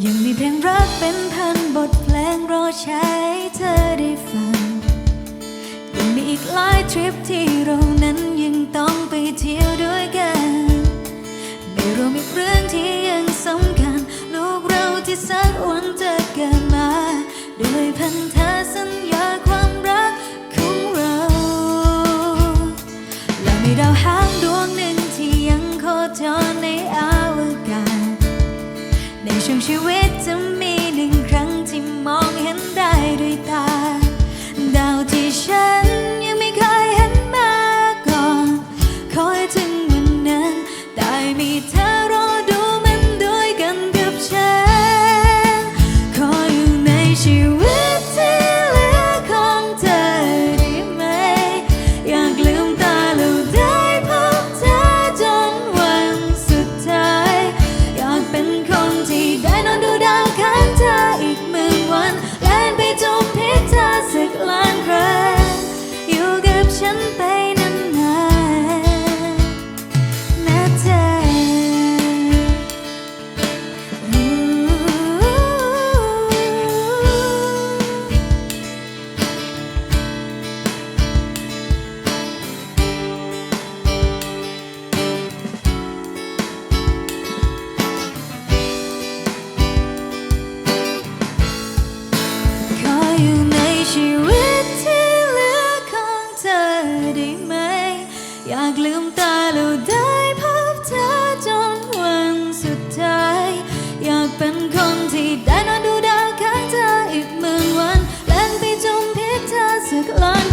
ยังมีเพลงรักเป็นพันบทเพลงรอใช้เธอได้ฟัง ยังมีอีกหลายทริปที่เรานั้นยังต้องไปเที่ยวด้วยกัน ไม่รวมอีกเรื่องที่ยังสำคัญ ลูกเราที่สักวันจะเกิดมาด้วยพันธสัญญาความรักของเรา และมีดาวหางดวงหนึ่งที่ยังโคจร ช่วงชีวิตจะมีหนึ่งครั้งที่มองเห็นได้ด้วยตา ดาวที่ฉันยังไม่เคยเห็นมาก่อน คอยถึงวันนั้น ได้มีเธอากลืมตาแล้วได้พบเธอจนวันสุดท้าย อยากเป็นคนที่ได้นอนดูดาวข้างเธออีกหมื่นวันเล่นไปจมพิษเธอสักล้าน